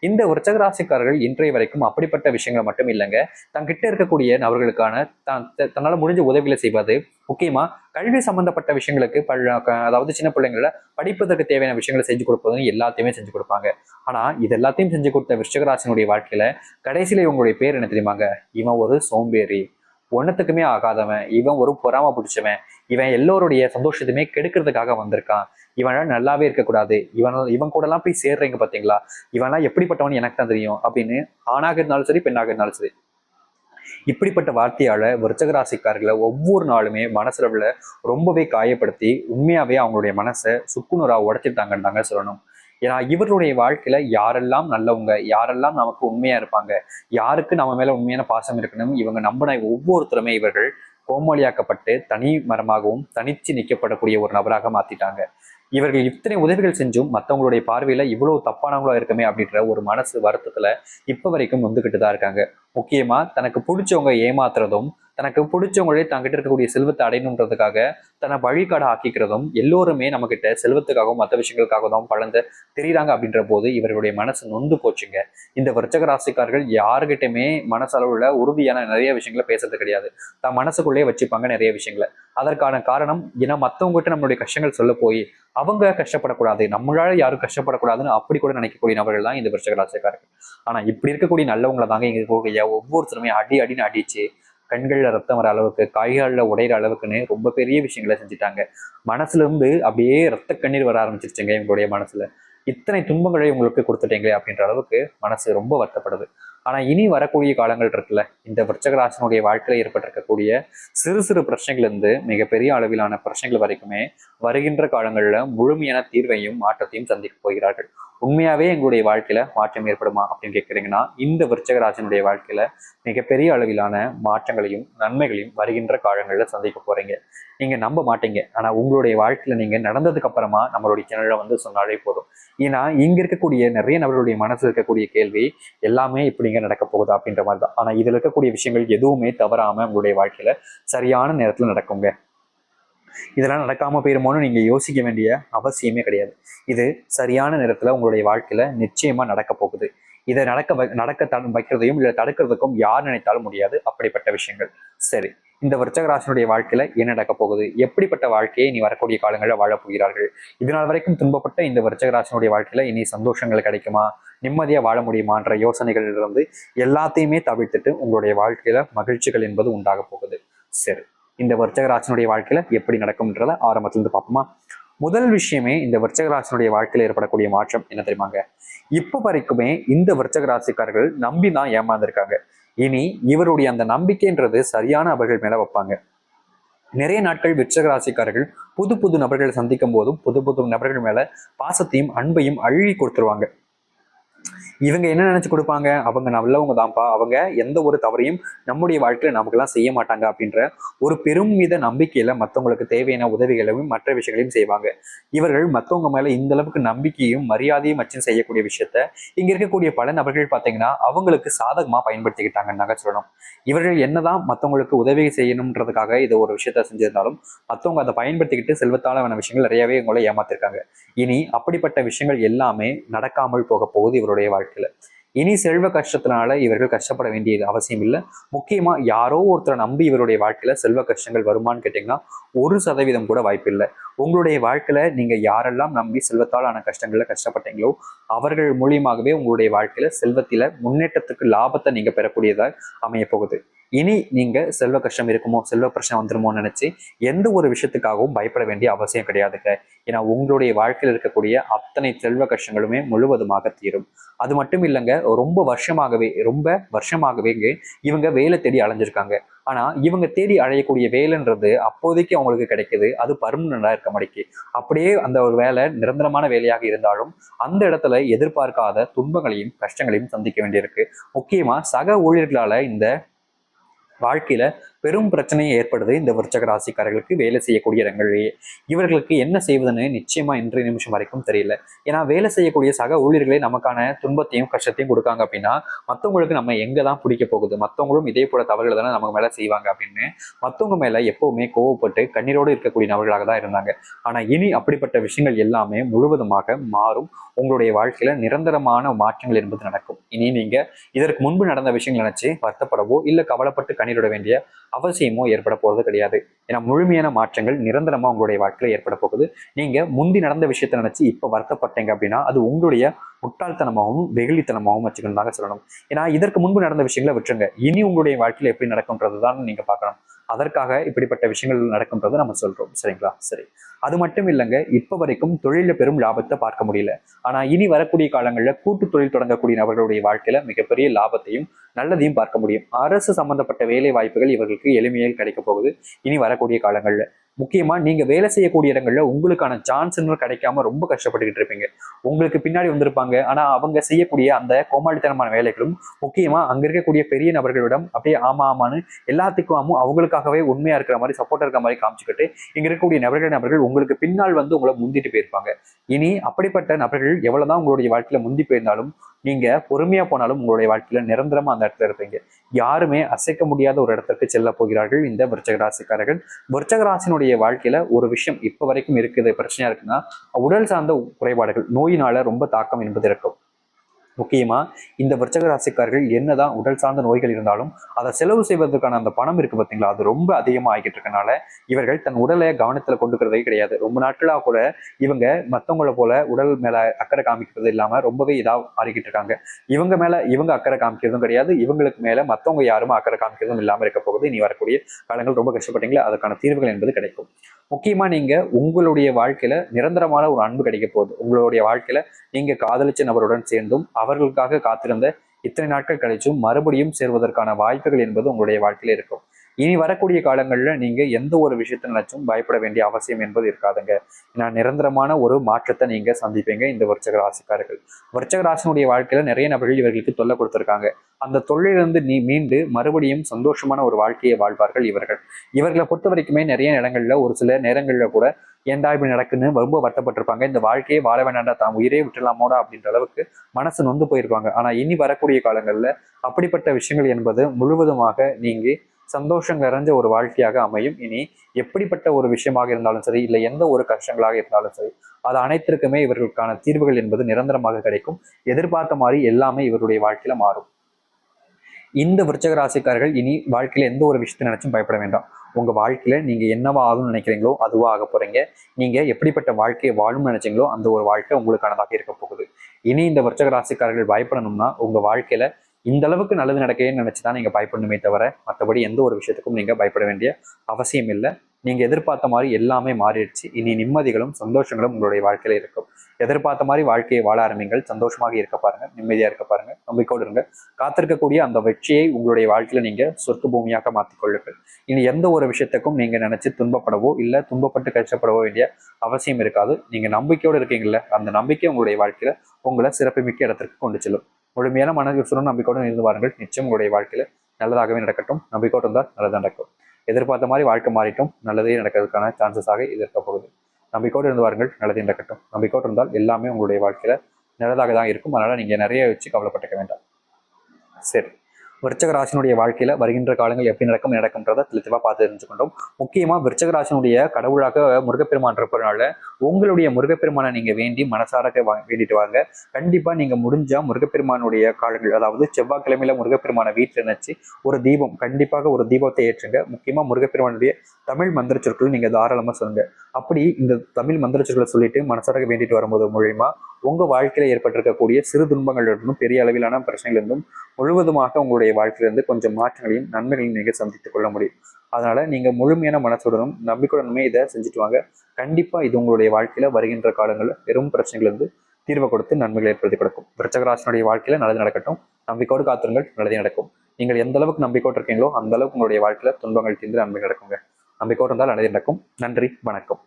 இந்த விருச்சக ராசிக்காரர்கள் இன்றைய வரைக்கும் அப்படிப்பட்ட விஷயங்கள் மட்டும் இல்லைங்க. தங்கிட்ட இருக்கக்கூடிய நபர்களுக்கான தான் த- தன்னால முடிஞ்ச உதவிகளை செய்வது. முக்கியமா கல்வி சம்பந்தப்பட்ட விஷயங்களுக்கு அதாவது சின்ன பிள்ளைங்கள படிப்பதற்கு தேவையான விஷயங்களை செஞ்சு கொடுப்பதும் எல்லாத்தையுமே செஞ்சு கொடுப்பாங்க. ஆனா இது எல்லாத்தையும் செஞ்சு கொடுத்த விருச்சகராசினுடைய வாழ்க்கையில கடைசியில இவங்களுடைய பேர் என்ன தெரியுமாங்க? இவன் ஒரு சோம்பேறி. ஒன்னத்துக்குமே ஆகாதவன். இவன் ஒரு பொறாம பிடிச்சவன். இவன் எல்லோருடைய சந்தோஷத்தையுமே கெடுக்கிறதுக்காக வந்திருக்கான். இவனால நல்லாவே இருக்கக்கூடாது. இவன் இவன் கூட எல்லாம் போய் சேர்றீங்க பார்த்தீங்களா இவன்லாம் எப்படிப்பட்டவன் எனக்கு தான் தெரியும். அப்படின்னு ஆணாக இருந்தாலும் சரி பெண்ணாக இருந்தாலும் சரி. இப்படிப்பட்ட வார்த்தையால விருச்சகராசிக்காரர்களை ஒவ்வொரு நாளுமே மனசுல ரொம்பவே காயப்படுத்தி உண்மையாவே அவங்களுடைய மனசை சுக்குநூறா உடைச்சிட்டாங்கன்னு தாங்க சொல்லணும். ஏன்னா இவருடைய வாழ்க்கையில யாரெல்லாம் நல்லவங்க யாரெல்லாம் நமக்கு உண்மையா இருப்பாங்க யாருக்கு நம்ம மேல உண்மையான பாசம் இருக்கணும் இவங்க நம்பின ஒவ்வொருத்தருமே இவர்கள் கோமாளியாக்கப்பட்டு தனி மரமாகவும் தனிச்சு நிற்கப்படக்கூடிய ஒரு நபராக மாத்திட்டாங்க. இவர்கள் இத்தனை உதவிகள் செஞ்சும் மற்றவங்களுடைய பார்வையில இவ்வளவு தப்பானவங்களா இருக்குமே அப்படின்ற ஒரு மனசு வருத்தத்துல இப்ப வரைக்கும் வந்துகிட்டு தான் இருக்காங்க. முக்கியமா தனக்கு பிடிச்சவங்க ஏமாத்துறதும் தனக்கு பிடிச்சவங்களே தங்கிட்ட இருக்கக்கூடிய செல்வத்தை அடையணுன்றதுக்காக தன்னை வழிகாட ஆக்கிக்கிறதும் எல்லோருமே நம்ம கிட்ட செல்வத்துக்காகவும் மற்ற விஷயங்களுக்காகவும் பழந்த தெரியுறாங்க அப்படின்ற போது இவர்களுடைய மனசு நொந்து போச்சுங்க. இந்த விருச்சக ராசிக்காரர்கள் யாருகிட்டயுமே மனசளவுல உறுதியான நிறைய விஷயங்களை பேசுறது கிடையாது. தான் மனசுக்குள்ளேயே வச்சுப்பாங்க நிறைய விஷயங்களை. அதற்கான காரணம் ஏன்னா மற்றவங்ககிட்ட நம்மளுடைய கஷ்டங்கள் சொல்ல போய் அவங்க கஷ்டப்படக்கூடாது நம்மளால யாரும் கஷ்டப்படக்கூடாதுன்னு அப்படி கூட நினைக்கக்கூடிய நபர்கள் தான் இந்த விருச்சக ராசிக்காரர்கள். ஆனா இப்படி இருக்கக்கூடிய நல்லவங்களை தாங்க இங்க இருக்கக்கூடிய ஒவ்வொருத்தருமே அடி அடின்னு அடிச்சு கண்கள்ல ரத்தம் வர அளவுக்கு காய்கள்ல உடையிற அளவுக்குன்னு ரொம்ப பெரிய விஷயங்களை செஞ்சுட்டாங்க. மனசுல இருந்து அப்படியே ரத்த கண்ணீர் வர ஆரம்பிச்சிருச்சுங்க இவங்களுடைய மனசுல. இத்தனை துன்பங்களை உங்களுக்கு கொடுத்துட்டீங்களே அப்படின்ற அளவுக்கு மனசு ரொம்ப வருத்தப்படுது. ஆனா இனி வரக்கூடிய காலங்கள் இருக்குல்ல. இந்த விருச்சகராசனுடைய வாழ்க்கையில ஏற்பட்டிருக்கக்கூடிய சிறு சிறு பிரச்சனைகள் இருந்து மிகப்பெரிய அளவிலான பிரச்சனைகள் வரைக்குமே வருகின்ற காலங்கள்ல முழுமையான தீர்வையும் மாற்றத்தையும் சந்திக்க போகிறார்கள். உண்மையாவே எங்களுடைய வாழ்க்கையில மாற்றம் ஏற்படுமா அப்படின்னு கேட்குறீங்கன்னா இந்த விருச்சகராசனுடைய வாழ்க்கையில மிகப்பெரிய அளவிலான மாற்றங்களையும் நன்மைகளையும் வருகின்ற காலங்களில் சந்திக்க போறீங்க. நீங்க நம்ப மாட்டீங்க. ஆனா உங்களுடைய வாழ்க்கையில நீங்க நடந்ததுக்கு அப்புறமா நம்மளுடைய சேனல்ல வந்து சொன்னாலே போதும். ஏன்னா இங்க இருக்கக்கூடிய நிறைய நபர்களுடைய மனசு இருக்கக்கூடிய கேள்வி எல்லாமே இப்படிங்க நடக்க போகுது அப்படின்ற மாதிரி தான். ஆனா இதுல இருக்கக்கூடிய விஷயங்கள் எதுவுமே தவறாம உங்களுடைய வாழ்க்கையில சரியான நேரத்தில் நடக்குங்க. இதெல்லாம் நடக்காம போயிருமோன்னு நீங்க யோசிக்க வேண்டிய அவசியமே கிடையாது. இது சரியான நேரத்துல உங்களுடைய வாழ்க்கையில நிச்சயமா நடக்க போகுது. இதை நடக்க வை- நடக்க த- வைக்கிறதையும் இல்லை தடுக்கிறதுக்கும் யார் நினைத்தாலும் முடியாது. அப்படிப்பட்ட விஷயங்கள். சரி. இந்த விருச்சகராசனுடைய வாழ்க்கையில என்ன நடக்க போகுது? எப்படிப்பட்ட வாழ்க்கையை இனி வரக்கூடிய காலங்களில் வாழப் போகிறார்கள்? இதனால் வரைக்கும் துன்பப்பட்ட இந்த விருச்சகராசனுடைய வாழ்க்கையில இனி சந்தோஷங்கள் கிடைக்குமா? நிம்மதியாக வாழ முடியுமான்ற யோசனைகளில் இருந்து எல்லாத்தையுமே தவிர்த்துட்டு உங்களுடைய வாழ்க்கையில மகிழ்ச்சிகள் என்பது உண்டாக போகுது. சரி இந்த வர்ச்சகராசனுடைய வாழ்க்கையில எப்படி நடக்கும்ன்றத ஆரம்பத்திலிருந்து பார்ப்போமா? முதல் விஷயமே இந்த விருச்சக வாழ்க்கையில் ஏற்படக்கூடிய மாற்றம் என்ன தெரியுமாங்க? இப்ப வரைக்குமே இந்த விருச்சக ராசிக்காரர்கள் நம்பி தான் ஏமாந்துருக்காங்க. இனி இவருடைய அந்த நம்பிக்கைன்றது சரியான நபர்கள் மேல வைப்பாங்க. நிறைய நாட்கள் விருச்சக ராசிக்காரர்கள் புது புது நபர்களை சந்திக்கும் போதும் புது புது நபர்கள் மேல பாசத்தையும் அன்பையும் அழுகி கொடுத்துருவாங்க. இவங்க என்ன நினைச்சு கொடுப்பாங்க? அவங்க நல்லவங்க தான்ப்பா. அவங்க எந்த ஒரு தவறையும் நம்முடைய வாழ்க்கையில நமக்கெல்லாம் செய்ய மாட்டாங்க அப்படின்ற ஒரு பெருமித நம்பிக்கையில மற்றவங்களுக்கு தேவையான உதவிகளையும் மற்ற விஷயங்களையும் செய்வாங்க. இவர்கள் மற்றவங்க மேல இந்த அளவுக்கு நம்பிக்கையும் மரியாதையும் வச்சு செய்யக்கூடிய விஷயத்த இங்க இருக்கக்கூடிய பல நபர்கள் பாத்தீங்கன்னா அவங்களுக்கு சாதகமா பயன்படுத்திக்கிட்டாங்கன்னு சொல்லணும். இவர்கள் என்னதான் மற்றவங்களுக்கு உதவி செய்யணுன்றதுக்காக இது ஒரு விஷயத்த செஞ்சிருந்தாலும் மற்றவங்க அதை பயன்படுத்திக்கிட்டு செல்வத்தாலான விஷயங்கள் நிறையவே உங்களை ஏமாத்திருக்காங்க. இனி அப்படிப்பட்ட விஷயங்கள் எல்லாமே நடக்காமல் போக போகுது இவருடைய வாழ்க்கை. வாழ்க்கையில இனி செல்வ கஷ்டத்தினால இவர்கள் கஷ்டப்பட வேண்டியது அவசியம் இல்லை. முக்கியமா யாரோ ஒருத்தரை நம்பி இவருடைய வாழ்க்கையில செல்வ கஷ்டங்கள் வருமான்னு கேட்டீங்கன்னா ஒரு சதவீதம் கூட வாய்ப்பு இல்லை. உங்களுடைய வாழ்க்கையில நீங்க யாரெல்லாம் நம்பி செல்வத்தால் ஆன கஷ்டங்கள்ல கஷ்டப்பட்டீங்களோ அவர்கள் மூலியமாகவே உங்களுடைய வாழ்க்கையில செல்வத்தில முன்னேற்றத்துக்கு லாபத்தை நீங்க பெறக்கூடியதாக அமைய போகுது இனி நீங்க செல்வ கஷ்டம் இருக்குமோ செல்வ பிரச்சனை வந்துருமோன்னு நினைச்சு எந்த ஒரு விஷயத்துக்காகவும் பயப்பட வேண்டிய அவசியம் கிடையாதுங்க. ஏன்னா உங்களுடைய வாழ்க்கையில் இருக்கக்கூடிய அத்தனை செல்வ கஷ்டங்களுமே முழுவதுமாக தீரும். அது மட்டும் இல்லைங்க ரொம்ப வருஷமாகவே ரொம்ப வருஷமாகவேங்க இவங்க வேலை தேடி அலைஞ்சிருக்காங்க. ஆனா இவங்க தேடி அழையக்கூடிய வேலைன்றது அப்போதைக்கு அவங்களுக்கு கிடைக்குது. அது பர்மனண்டா இருக்க மாட்டேங்குது. அப்படியே அந்த ஒரு வேலை நிரந்தரமான வேலையாக இருந்தாலும் அந்த இடத்துல எதிர்பார்க்காத துன்பங்களையும் கஷ்டங்களையும் சந்திக்க வேண்டியிருக்கு. முக்கியமா சக ஊழியர்களால இந்த வாழ்க்கையில பெரும் பிரச்சனையை ஏற்படுது இந்த விருச்சக ராசிக்காரர்களுக்கு வேலை செய்யக்கூடிய இடங்களிலேயே இவர்களுக்கு என்ன செய்வதுன்னு நிச்சயமா இன்றைய நிமிஷம் வரைக்கும் தெரியல. ஏன்னா வேலை செய்யக்கூடிய சக ஊழியர்களே நமக்கான துன்பத்தையும் கஷ்டத்தையும் கொடுக்காங்க அப்படின்னா மற்றவங்களுக்கு நம்ம எங்க தான் பிடிக்க போகுது? மற்றவங்களும் இதே போல தவறுகள் தானே நமக்கு மேல செய்வாங்க அப்படின்னு மற்றவங்க மேல எப்பவுமே கோவப்பட்டு கண்ணீரோடு இருக்கக்கூடிய நபர்களாக தான் இருந்தாங்க. ஆனா இனி அப்படிப்பட்ட விஷயங்கள் எல்லாமே முழுவதுமாக மாறும். உங்களுடைய வாழ்க்கையில நிரந்தரமான மாற்றங்கள் என்பது நடக்கும். இனி நீங்க இதற்கு முன்பு நடந்த விஷயங்கள் நினைச்சு வருத்தப்படவோ இல்ல கவலைப்பட்டு கண்ணீரோட வேண்டிய அவசியமோ ஏற்பட போறது கிடையாது. ஏன்னா முழுமையான மாற்றங்கள் நிரந்தரமா உங்களுடைய வாழ்க்கையில ஏற்பட போகுது. நீங்க முந்தி நடந்த விஷயத்தை நினைச்சு இப்ப வருத்தப்பட்டீங்க அப்படின்னா அது உங்களுடைய முட்டாள்தனமாகவும் வெகுளித்தனமாகவும் வச்சுக்கணும் சொல்லணும். ஏன்னா இதற்கு முன்பு நடந்த விஷயங்களை விட்டுருங்க. இனி உங்களுடைய வாழ்க்கையில எப்படி நடக்கும்ன்றது தான் நீங்க பார்க்கணும். அதற்காக இப்படிப்பட்ட விஷயங்கள் நடக்கும்ன்றது நம்ம சொல்றோம். சரிங்களா? சரி. அது மட்டும் இல்லைங்க இப்போ வரைக்கும் தொழிலில் பெரும் லாபத்தை பார்க்க முடியல. ஆனால் இனி வரக்கூடிய காலங்களில் கூட்டு தொழில் தொடங்கக்கூடிய நபர்களுடைய வாழ்க்கையில் மிகப்பெரிய லாபத்தையும் நல்லதையும் பார்க்க முடியும். அரசு சம்பந்தப்பட்ட வேலை வாய்ப்புகள் இவர்களுக்கு எளிமையில் கிடைக்க போகுது இனி வரக்கூடிய காலங்களில். முக்கியமாக நீங்கள் வேலை செய்யக்கூடிய இடங்களில் உங்களுக்கான சான்ஸ்ன்னு கிடைக்காம ரொம்ப கஷ்டப்பட்டுக்கிட்டு இருப்பீங்க. உங்களுக்கு பின்னாடி வந்திருப்பாங்க. ஆனால் அவங்க செய்யக்கூடிய அந்த கோமாளித்தனமான வேலைகளும் முக்கியமா அங்க இருக்கக்கூடிய பெரிய நபர்களிடம் அப்படியே ஆமா ஆமான்னு எல்லாத்துக்கும் அவங்களுக்காகவே உண்மையாக இருக்கிற மாதிரி சப்போர்ட் இருக்கிற மாதிரி காமிச்சுக்கிட்டு இங்கே இருக்கக்கூடிய நபர்கள் நபர்கள் உங்களுக்கு பின்னால் வந்து உங்களை முந்திட்டு போயிருப்பாங்க. இனி அப்படிப்பட்ட நபர்கள் எவ்வளவுதான் உங்களுடைய வாழ்க்கையில் முந்தி போயிருந்தாலும் நீங்க பொறுமையா போனாலும் உங்களுடைய வாழ்க்கையில நிரந்தரமா அந்த இடத்துல இருப்பீங்க. யாருமே அசைக்க முடியாத ஒரு இடத்திற்கு செல்ல போகிறார்கள் இந்த விருச்சக ராசிக்காரர்கள். விருச்சக ராசினுடைய வாழ்க்கையில ஒரு விஷயம் இப்ப வரைக்கும் இருக்குது பிரச்சனையா இருக்குன்னா உடல் சார்ந்த குறைபாடுகள் நோயினால ரொம்ப தாக்கம் என்பது இருக்கும். முக்கியமாக இந்த விருச்சக ராசிக்காரர்கள் என்னதான் உடல் சார்ந்த நோய்கள் இருந்தாலும் அதை செலவு செய்வதற்கான அந்த பணம் இருக்கு பார்த்தீங்களா அது ரொம்ப அதிகமாக ஆகிட்டு இருக்கனால இவர்கள் தன் உடலை கவனத்தில் கொண்டுக்கிறதே கிடையாது. ரொம்ப நாட்களாக கூட இவங்க மற்றவங்கள போல உடல் மேலே அக்கறை காமிக்கிறது இல்லாமல் ரொம்பவே இதாக மாறிக்கிட்டு இருக்காங்க. இவங்க மேலே இவங்க அக்கறை காமிக்கிறதும் கிடையாது. இவங்களுக்கு மேலே மற்றவங்க யாரும் அக்கறை காமிக்கிறதும் இல்லாமல் இருக்க போகுது. இனி வரக்கூடிய காலங்கள் ரொம்ப கஷ்டப்பட்டீங்களா? அதுக்கான தீர்வுகள் என்பது கிடைக்கும். முக்கியமாக நீங்கள் உங்களுடைய வாழ்க்கையில் நிரந்தரமான ஒரு அன்பு கிடைக்க போகுது. உங்களுடைய வாழ்க்கையில் நீங்க காதலிச்ச நபருடன் சேர்ந்தும் அவர்களுக்காக காத்திருந்த இத்தனை நாட்கள் கழிச்சும் மறுபடியும் சேர்வதற்கான வாய்ப்புகள் என்பது உங்களுடைய வாழ்க்கையில் இருக்கும். இனி வரக்கூடிய காலங்களில் நீங்கள் எந்த ஒரு விஷயத்தை நினைச்சும் பயப்பட வேண்டிய அவசியம் என்பது இருக்காதுங்க. ஏன்னா நிரந்தரமான ஒரு மாற்றத்தை நீங்கள் சந்திப்பீங்க இந்த விருச்சக ராசிக்காரர்கள். விருச்சக ராசினுடைய வாழ்க்கையில் நிறைய நபர்கள் இவர்களுக்கு தொல்லை கொடுத்துருக்காங்க. அந்த தொழிலிருந்து நீ மீண்டு மறுபடியும் சந்தோஷமான ஒரு வாழ்க்கையை வாழ்வார்கள் இவர்கள். இவர்களை பொறுத்த வரைக்குமே நிறைய இடங்களில் ஒரு சில நேரங்களில் கூட ஏண்டா இப்படி நடக்குன்னு ரொம்ப வருத்தப்பட்டிருப்பாங்க. இந்த வாழ்க்கையை வாழ வேண்டாண்டா தான் உயிரே விட்டுலாமோடா அப்படின்ற அளவுக்கு மனசு நொந்து போயிருப்பாங்க. ஆனால் இனி வரக்கூடிய காலங்களில் அப்படிப்பட்ட விஷயங்கள் என்பது முழுவதுமாக நீங்கள் சந்தோஷம் நிறைஞ்ச ஒரு வாழ்க்கையாக அமையும். இனி எப்படிப்பட்ட ஒரு விஷயமாக இருந்தாலும் சரி இல்லை எந்த ஒரு கஷ்டங்களாக இருந்தாலும் சரி அது அனைத்திற்குமே இவர்களுக்கான தீர்வுகள் என்பது நிரந்தரமாக கிடைக்கும். எதிர்பார்த்த மாதிரி எல்லாமே இவருடைய வாழ்க்கையில மாறும். இந்த விருச்சக ராசிக்காரர்கள் இனி வாழ்க்கையில எந்த ஒரு விஷயத்தை நினைச்சும் பயப்பட வேண்டாம். உங்க வாழ்க்கையில நீங்க என்னவா ஆகும்னு நினைக்கிறீங்களோ அதுவா ஆக போறீங்க. நீங்க எப்படிப்பட்ட வாழ்க்கையை வாழும்னு நினைச்சீங்களோ அந்த ஒரு வாழ்க்கை உங்களுக்கானதாக இருக்க போகுது. இனி இந்த விருச்சக ராசிக்காரர்கள் பயப்படணும்னா உங்க வாழ்க்கையில இந்த அளவுக்கு நல்லது நடக்கேன்னு நினைச்சு தான் நீங்க பயப்படணுமே தவிர மற்றபடி எந்த ஒரு விஷயத்துக்கும் நீங்க பயப்பட வேண்டிய அவசியம் இல்லை. நீங்க எதிர்பார்த்த மாதிரி எல்லாமே மாறிடுச்சு. இனி நிம்மதிகளும் சந்தோஷங்களும் உங்களுடைய வாழ்க்கையில இருக்கும். எதிர்பார்த்த மாதிரி வாழ்க்கையை வாழ ஆரம்பிங்கள். சந்தோஷமாக இருக்க பாருங்க. நிம்மதியா இருக்க பாருங்க. நம்பிக்கையோடு இருங்க. காத்திருக்கக்கூடிய அந்த வெற்றியை உங்களுடைய வாழ்க்கையில நீங்க சொர்க்க பூமியாக மாற்றிக்கொள்ளுங்கள் இனி எந்த ஒரு விஷயத்துக்கும் நீங்க நினைச்சு துன்பப்படவோ இல்ல துன்பப்பட்டு கஷ்டப்படவோ வேண்டிய அவசியம் இருக்காது. நீங்க நம்பிக்கையோடு இருக்கீங்கல்ல அந்த நம்பிக்கை உங்களுடைய வாழ்க்கையில உங்களை சிறப்புமிக்க இடத்திற்கு கொண்டு செல்லும். முழுமையான மனதில் நம்பிக்கையோடு இருந்து வாருங்கள். நிச்சயம் உங்களுடைய வாழ்க்கையில நல்லதாகவே நடக்கட்டும். நம்பிக்கையோடு இருந்தால் நல்லது நடக்கும். எதிர்பார்த்த மாதிரி வாழ்க்கை மாறிட்டும். நல்லதே நடக்கிறதுக்கான சான்சஸாக இது இருக்க போகுது. நம்பிக்கையோடு இருந்து வாருங்கள். நல்லதே நடக்கட்டும். நம்பிக்கையோடு இருந்தால் எல்லாமே உங்களுடைய வாழ்க்கையில நல்லதாக தான் இருக்கும். அதனால நீங்க நிறைய வச்சு கவலைப்பட்டுக்க வேண்டாம். சரி. விருச்சக ராசினுடைய வாழ்க்கையில வருகின்ற காலங்கள் எப்படி நடக்கும் நடக்கும்ன்றத தெளிவாக பார்த்து தெரிஞ்சுக்கொண்டோம். முக்கியமா விருச்சக ராசினுடைய கடவுளாக முருகப்பெருமான் இருப்பதனால உங்களுடைய முருகப்பெருமானை நீங்க வேண்டி மனசார வா- வேண்டிட்டு வாங்க. கண்டிப்பா நீங்க முடிஞ்சா முருகப்பெருமானுடைய காலங்கள் அதாவது செவ்வாய்க்கிழமையில முருகப்பெருமானை வீட்டில் நினைச்சு ஒரு தீபம் கண்டிப்பாக ஒரு தீபத்தை ஏற்றுங்க. முக்கியமா முருகப்பெருமானுடைய தமிழ் மந்திர சொற்கள் நீங்க தாராளமா சொல்லுங்க. அப்படி இந்த தமிழ் மந்திர சொற்களை சொல்லிட்டு மனசார வேண்டிட்டு வரும்போது மூலியமா உங்க வாழ்க்கையில ஏற்பட்டிருக்கக்கூடிய சிறு துன்பங்களிலிருந்தும் பெரிய அளவிலான பிரச்சனைகள் இருந்தும் முழுவதுமாக உங்களுடைய வாழ்க்கையிலிருந்து கொஞ்சம் மாற்றங்களையும் நன்மைகளையும் நீங்கள் சந்தித்துக் கொள்ள முடியும். அதனால நீங்க முழுமையான மனசுடனும் நம்பிக்கையுடனுமே இதை செஞ்சுட்டு வாங்க. கண்டிப்பா இது உங்களுடைய வாழ்க்கையில வருகின்ற காலங்களில் பெரும் பிரச்சனைகள் இருந்து தீர்வை கொடுத்து நன்மைகளை ஏற்படுத்தி கொடுக்கும். விருச்சகராசனுடைய வாழ்க்கையில நல்லது நடக்கட்டும். நம்பிக்கையோடு காத்திருங்கள் நல்லதே நடக்கும். நீங்கள் எந்த அளவுக்கு நம்பிக்கையோடு இருக்கீங்களோ அந்த அளவுக்கு உங்களுடைய வாழ்க்கையில துன்பங்கள் தீர்ந்து நன்மை நடக்குங்க. நம்பிக்கையோடு இருந்தால் நல்லதே நடக்கும். நன்றி வணக்கம்.